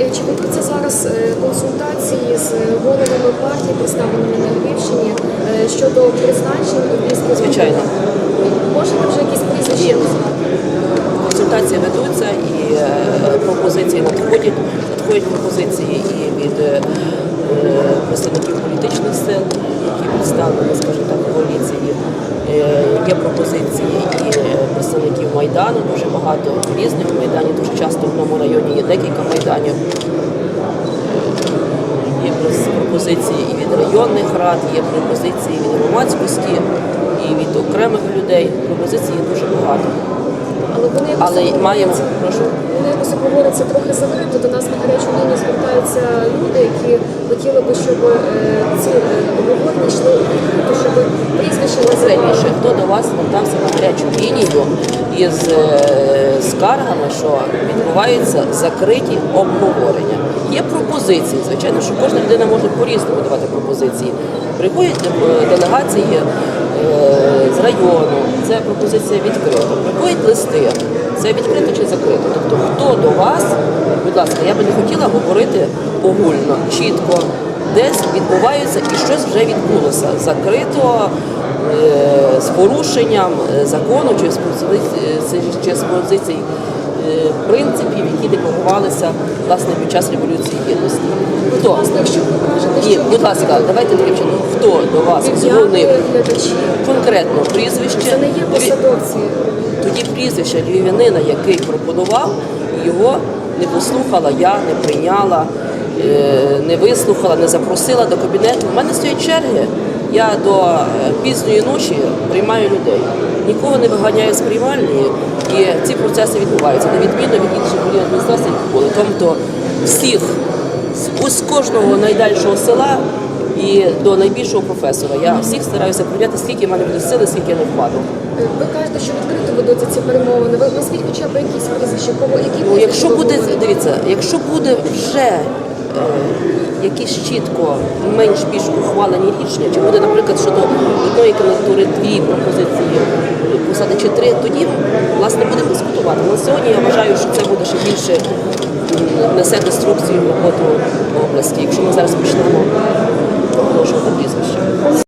е, чи ведуться зараз е, консультації з головами партій, представленими на Львівщині, е, щодо призначень Львівській Звичайно. Можете вже якісь прізвища назвати? Консультації ведуться і пропозиції надходять. Надходять пропозиції і від представників політичних сил, які представлені, скажімо так, коаліції. Є пропозиції і представників Майдану, дуже багато різних майданів, дуже часто в одному районі є декілька майданів. Є пропозиції і від районних рад, є пропозиції від громадськості, і від окремих людей. Пропозицій є дуже багато. Але вони Але маємо, прошу. Вони якось говориться трохи закрито. До нас на гарячу лінію звертаються люди, які хотіли би, щоб е, ці е, обговорення йшли Конкретніше, називали. хто до вас звертався на гарячу лінію із е, скаргами, що відбуваються закриті обговорення. Є пропозиції. Звичайно, що кожна людина може по-різному давати пропозиції. Приходять е, делегації е, з району, це пропозиція відкрита. Приходять листи, це відкрито чи закрито. Тобто, хто до вас, будь ласка, я би не хотіла говорити огульно, чітко. Десь відбувається і щось вже відбулося. Закрито е, з порушенням е, закону чи з позицій, чи з позицій е, принципів, які декларувалися власне під час революції гідності. Хто? Ні, будь ласка, давайте таким чином. Хто до вас дзвонив конкретно прізвище? це не є посадовці. тоді прізвище львів'янина, який пропонував, його не послухала я, не прийняла, е, не вислухала, не запросила до кабінету. У мене стоять черги. Я до е, пізньої ночі приймаю людей. Нікого не виганяю з приймальні, і ці процеси відбуваються. На відміну від інших які були. Тобто всіх з- кожного найдальшого села і до найбільшого професора. Я всіх стараюся прийняти, скільки в мене буде сили, скільки я не впаду. Е, Ви кажете, що відкрито ведуться ці перемовини. Ви назвіть хоча б якісь прізвища, кого які Ну, якщо буде, дивіться, якщо буде вже е, якісь чітко менш більш ухвалені рішення, чи буде, наприклад, щодо одної кандидатури дві пропозиції посади чи три, тоді власне будемо дискутувати. Але сьогодні я вважаю, що це буде ще більше несе деструкцію роботу області, якщо ми зараз почнемо оголошувати прізвище.